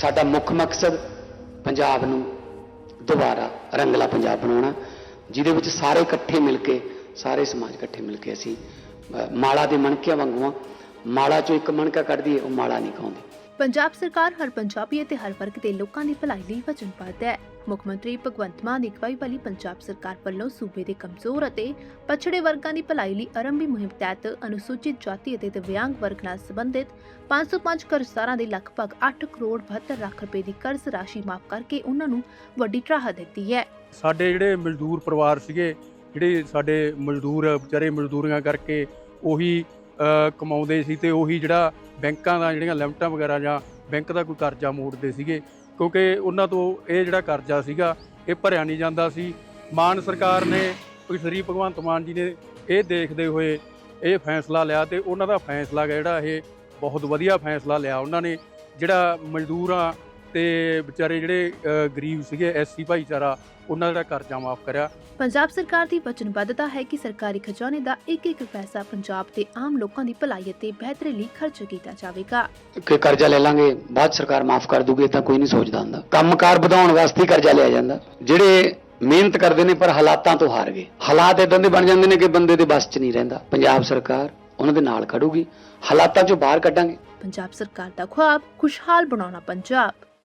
ਸਾਡਾ ਮੁੱਖ ਮਕਸਦ ਪੰਜਾਬ ਨੂੰ ਦੁਬਾਰਾ ਰੰਗਲਾ ਪੰਜਾਬ ਬਣਾਉਣਾ, ਜਿਹਦੇ ਵਿੱਚ ਸਾਰੇ ਇਕੱਠੇ ਮਿਲ ਕੇ, ਸਾਰੇ ਸਮਾਜ ਇਕੱਠੇ ਮਿਲ ਕੇ ਅਸੀਂ ਮਾਲਾ ਦੇ ਮਣਕਿਆਂ ਵਾਂਗੂ ਆ ਮਾਲਾ ਚੋਂ ਇੱਕ ਮਣਕਾ ਕੱਢਦੀ ਹੈ ਉਹ ਮਾਲਾ ਨਹੀਂ ਖਾਉਂਦੀ ਪੰਜਾਬ ਸਰਕਾਰ ਹਰ ਪੰਜਾਬੀ ਅਤੇ ਹਰ ਵਰਗ ਦੇ ਲੋਕਾਂ ਦੀ ਭਲਾਈ ਲਈ ਵਚਨਬੱਧ ਹੈ। ਮੁੱਖ ਮੰਤਰੀ ਭਗਵੰਤ ਮਾਨ ਦੀ ਅਗਵਾਈ ਵਾਲੀ ਪੰਜਾਬ ਸਰਕਾਰ ਵੱਲੋਂ ਸੂਬੇ ਦੇ ਕਮਜ਼ੋਰ ਅਤੇ ਪਛੜੇ ਵਰਗਾਂ ਦੀ ਭਲਾਈ ਲਈ ਆਰੰਭੀ ਮੁਹਿੰਮ ਤਹਿਤ ਅਨੁਸੂਚਿਤ ਜਾਤੀ ਅਤੇ ਦਿਵਿਆਂਗ ਵਰਗ ਨਾਲ ਸੰਬੰਧਿਤ 505 ਕਰਜ਼ਦਾਰਾਂ ਦੇ ਲਗਭਗ 8 ਕਰੋੜ 72 ਲੱਖ ਰੁਪਏ ਦੀ ਕਰਜ਼ ਰਾਸ਼ੀ ਮਾਫ ਕਰਕੇ ਉਹਨਾਂ ਨੂੰ ਵੱਡੀ ਰਾਹਤ ਦਿੱਤੀ ਹੈ। ਸਾਡੇ ਜਿਹੜੇ ਮਜ਼ਦੂਰ ਪਰਿਵਾਰ ਸੀਗੇ, ਜਿਹੜੇ ਸਾਡੇ ਮਜ਼ਦੂਰ ਵਿਚਾਰੇ ਮਜ਼ਦੂਰੀਆਂ ਕਰਕੇ ਉਹੀ ਕਮਾਉਂਦੇ ਸੀ ਤੇ ਉਹੀ ਜਿਹੜਾ ਬੈਂਕਾਂ ਦਾ ਜਿਹੜੀਆਂ ਲਿਮਟਾਂ ਵਗੈਰਾ ਜਾਂ ਬੈਂਕ ਦਾ ਕੋਈ ਕਰਜ਼ਾ ਮੋੜਦੇ ਸੀਗੇ, ਕਿਉਂਕਿ ਉਹਨਾਂ ਤੋਂ ਇਹ ਜਿਹੜਾ ਕਰਜ਼ਾ ਸੀਗਾ, ਇਹ ਭਰਿਆ ਨਹੀਂ ਜਾਂਦਾ ਸੀ। ਮਾਨ ਸਰਕਾਰ ਨੇ ਸ੍ਰੀ ਭਗਵੰਤ ਮਾਨ ਜੀ ਨੇ ਇਹ ਦੇਖਦੇ ਹੋਏ ਇਹ ਫੈਸਲਾ ਲਿਆ ਤੇ ਉਹਨਾਂ ਦਾ ਫੈਸਲਾ ਜਿਹੜਾ ਇਹ ਬਹੁਤ ਵਧੀਆ ਫੈਸਲਾ ਲਿਆ। ਉਹਨਾਂ ਨੇ ਜਿਹੜਾ ਮਜ਼ਦੂਰਾਂ ਤੇ ਵਿਚਾਰੇ ਜਿਹੜੇ ਗਰੀਬ ਸੀਗੇ ਐਸਸੀ ਭਾਈਚਾਰਾ ਉਹਨਾਂ ਦਾ ਕਰਜ਼ਾ ਮਾਫ ਕਰਿਆ। ਪੰਜਾਬ ਸਰਕਾਰ ਦੀ ਵਚਨਬੱਧਤਾ ਹੈ ਕਿ ਸਰਕਾਰੀ ਖਜ਼ਾਨੇ ਦਾ ਇੱਕ ਇੱਕ ਪੈਸਾ ਪੰਜਾਬ ਦੇ ਆਮ ਲੋਕਾਂ ਦੀ ਭਲਾਈ ਅਤੇ ਬਿਹਤਰੀ ਲਈ ਖਰਚ ਕੀਤਾ ਜਾਵੇਗਾ। ਕਿ ਕਰਜ਼ਾ ਲੈ ਲਾਂਗੇ ਬਾਅਦ ਸਰਕਾਰ ਮਾਫ ਕਰ ਦੂਗੀ ਤਾਂ ਕੋਈ ਨਹੀਂ ਸੋਚਦਾ ਹੁੰਦਾ। ਕੰਮਕਾਰ ਵਧਾਉਣ ਵਾਸਤੇ ਹੀ ਕਰਜ਼ਾ ਲਿਆ ਜਾਂਦਾ। ਜਿਹੜੇ ਮਿਹਨਤ ਕਰਦੇ ਨੇ ਪਰ ਹਾਲਾਤਾਂ ਤੋਂ ਹਾਰ ਗਏ। ਹਾਲਾਤ ਇਦਾਂ ਦੇ ਬਣ ਜਾਂਦੇ ਨੇ ਕਿ ਬੰਦੇ ਦੇ ਬਸ 'ਚ ਨਹੀਂ ਰਹਿੰਦਾ। ਪੰਜਾਬ ਸਰਕਾਰ ਉਹਨਾਂ ਦੇ ਨਾਲ ਖੜੂਗੀ। ਹਾਲਾਤਾਂ 'ਚੋਂ ਬਾਹਰ ਕੱਢਾਂਗੇ। ਪੰਜਾਬ ਸਰਕਾਰ ਦਾ ਖੁਆਬ ਖੁਸ਼ਹਾਲ ਬਣਾਉਣਾ ਪੰਜਾਬ।